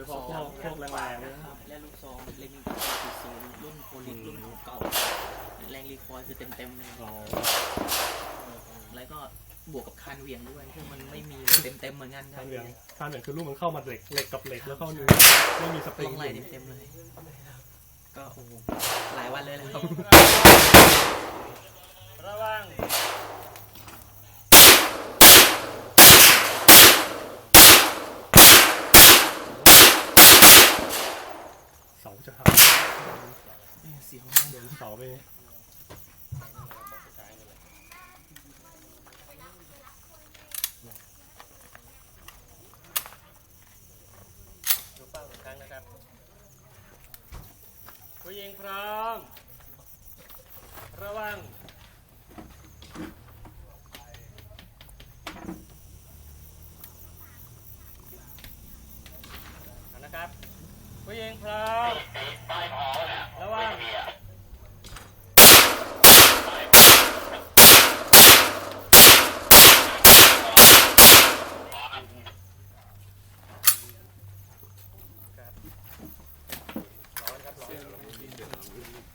ยพาะพวกพวกแรงๆนะครับและลูกซองเลมิงตันจุดศูนย์รุ่นโพลิสรุ่นเก่าแรงรีคอยล์คือเต็มๆเลยแล้วก็บวกกับคานเหวียงด้วยซึ่งมันไม่มีเต็มๆเหมือนกันคานเหวียงท่านเหวียงคือลูกมันเข้ามาเหล็กเหล็กกับเหล็กแล้วเข้าเนื้อไม่มีสปริลงงไหลเต็มๆเลย ก็โอ้หลายวันเลยและครับ ระวัง เสา จะหักเสียวเดินเสาไปดูป้าอีกครั้งนะครับผู้หญิงพร้อม ระวังนะครับ ผู้หญิงพราว